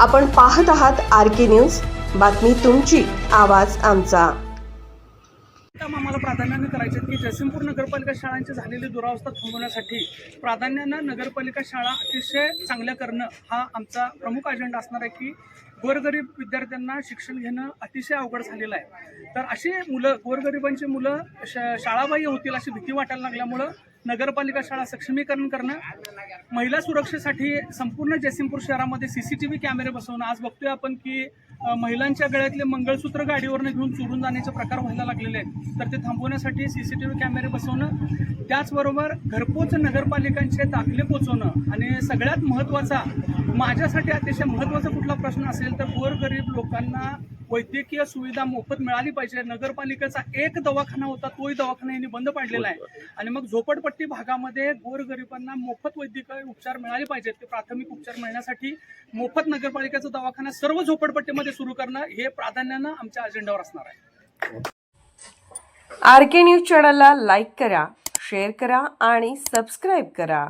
आपण पाहत आहात आर के न्यूज. बातमी तुमची आवाज आमचा. काम आम्हाला प्राधान्याने करायचे आहेत की जयसिंगपूर नगरपालिका शाळांची झालेली दुरावस्था थांबवण्यासाठी प्राधान्यानं नगरपालिका शाळा अतिशय चांगल्या करणं हा आमचा प्रमुख अजेंडा असणार आहे की गोरगरीब विद्यार्थ्यांना शिक्षण घेणं अतिशय अवघड झालेलं आहे. तर अशी मुलं गोरगरिबांची मुलं श शाळाबाह्य होतील अशी भीती वाटायला लागल्यामुळं नगरपालिका शाळा सक्षमीकरण करणं महिला सुरक्षेसाठी संपूर्ण जयसिंगपूर शहरामध्ये सी सी टी व्ही कॅमेरे बसवणं. आज बघतोय आपण की महिलांच्या गळ्यातले मंगळसूत्र गाडीवरनं घेऊन चोरून जाण्याचे प्रकार व्हायला लागलेले आहेत. तर ते थांबवण्यासाठी सी सी टी व्ही कॅमेरे बसवणं त्याचबरोबर घरपोच नगरपालिकांचे दाखले पोचवणं आणि सगळ्यात महत्त्वाचा माझ्यासाठी अतिशय महत्त्वाचा कुठला प्रश्न असेल तर गोरगरीब लोकांना वैद्यकीय सुविधा मोफत मिळाली पाहिजे. नगरपालिकेचा एक दवाखाना होता तोही दवाखाना यांनी बंद पाडलेला आहे. आणि मग झोपडपट्टी भागामध्ये गोरगरिबांना मोफत वैद्यकीय उपचार मिळाले पाहिजेत. ते प्राथमिक उपचार मिळण्यासाठी मोफत नगरपालिकेचा दवाखाना सर्व झोपडपट्टीमध्ये सुरू करणं हे प्राधान्यानं आमच्या अजेंडावर असणार आहे. आर के न्यूज चॅनलला लाईक करा शेअर करा आणि सबस्क्राईब करा.